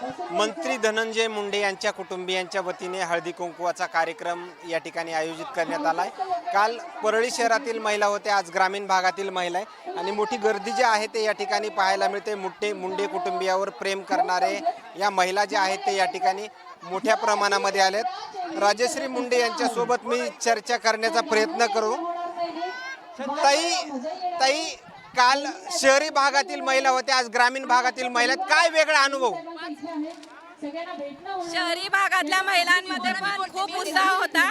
मंत्री धनंजय मुंडे यांच्या कुटुंबियांच्या वतीने हळदी कुंकवाचा कार्यक्रम या ठिकाणी आयोजित करण्यात आला आहे काल परळी शहरातील महिला होत्या आज ग्रामीण भागातील महिला आहे. आणि मोठी गर्दी जी आहे ते या ठिकाणी पाहायला मिळते. मुठे मुंडे कुटुंबियावर प्रेम करणारे या महिला ज्या आहेत ते या ठिकाणी मोठ्या प्रमाणामध्ये आल्यात राजश्री मुंडे यांच्यासोबत मी चर्चा करण्याचा प्रयत्न करू. ताई ताई काल शहरी भागातील महिला होत्या आज ग्रामीण भागातील महिला. काय वेगळा अनुभव शहरी भागातल्या महिलांमध्ये पण खूप उत्साह होता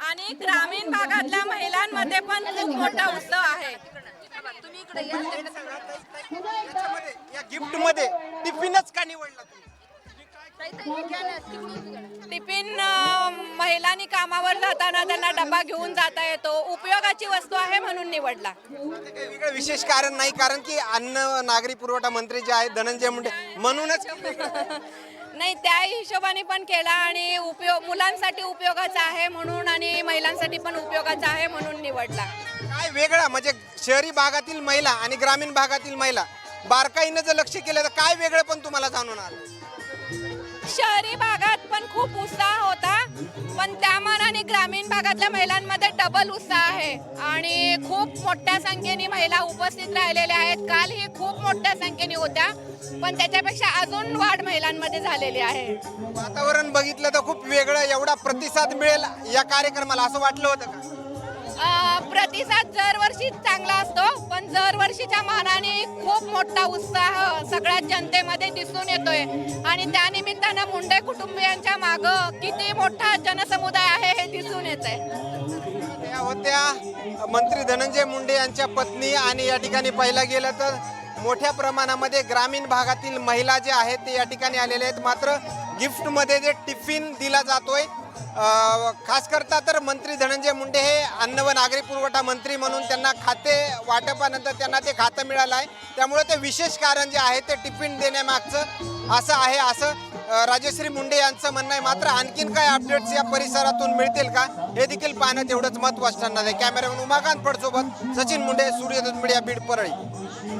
आणि ग्रामीण भागातल्या महिलांमध्ये पण खूप मोठा उत्सव आहे या गिफ्टमध्ये टिफिनच का निवडला तुम्ही? टिफिन महिलांनी कामावर जाताना त्यांना डबा घेऊन जाता येतो. उपयोगाची वस्तू आहे म्हणून निवडला. वेगळं विशेष कारण नाही कारण की अन्न नागरी पुरवठा मंत्री जे आहेत धनंजय मुंडे म्हणूनच नाही त्या हिशोबाने पण केला आणि उपयोग मुलांसाठी उपयोगाचा आहे म्हणून आणि महिलांसाठी पण उपयोगाचा आहे म्हणून निवडला. काय वेगळा म्हणजे शहरी भागातील महिला आणि ग्रामीण भागातील महिला बारकाईनं जर लक्ष केलं तर काय वेगळं पण तुम्हाला जाणून आलं. खूप उत्साह होता पण त्या मानाने ग्रामीण भागातल्या महिलांमध्ये डबल उत्साह आहे. आणि खूप मोठ्या संख्येने महिला उपस्थित राहिलेल्या आहेत. कालही खूप मोठ्या संख्येने होत्या पण त्याच्यापेक्षा अजून वाढ महिलांमध्ये झालेली आहे. वातावरण बघितलं तर खूप वेगळं एवढा प्रतिसाद मिळेल या कार्यक्रमाला असं वाटलं होतं का? प्रतिसाद दरवर्षी चांगला असतो पण दरवर्षीच्या मानाने खूप मोठा उत्साह सगळ्या जनतेमध्ये दिसून येतोय. आणि त्यानिमित्तानं मुंडे कुटुंबियांच्या माग किती मोठा जनसमुदाय आहे हे दिसून येत आहे होत्या मंत्री धनंजय मुंडे यांच्या पत्नी आणि या ठिकाणी पाहिलं गेलं तर मोठ्या प्रमाणामध्ये ग्रामीण भागातील महिला जे आहेत ते या ठिकाणी आलेले आहेत. मात्र गिफ्टमध्ये जे टिफिन दिला जातोय खास करता तर मंत्री धनंजय मुंडे हे अन्न व नागरी पुरवठा मंत्री म्हणून त्यांना खाते वाटपानंतर त्यांना ते खातं मिळालं आहे. त्यामुळे ते विशेष कारण जे आहे ते टिफिन देण्यामागचं असं आहे असं राजश्री मुंडे यांचं म्हणणं आहे. मात्र आणखीन काय अपडेट्स या परिसरातून मिळतील का हे देखील पाहणं तेवढंच महत्त्वाचं ठरणार आहे. कॅमेरामॅन उमाकांत फडसोबत सचिन मुंडे सूर्यदूत मीडिया बीड परळी.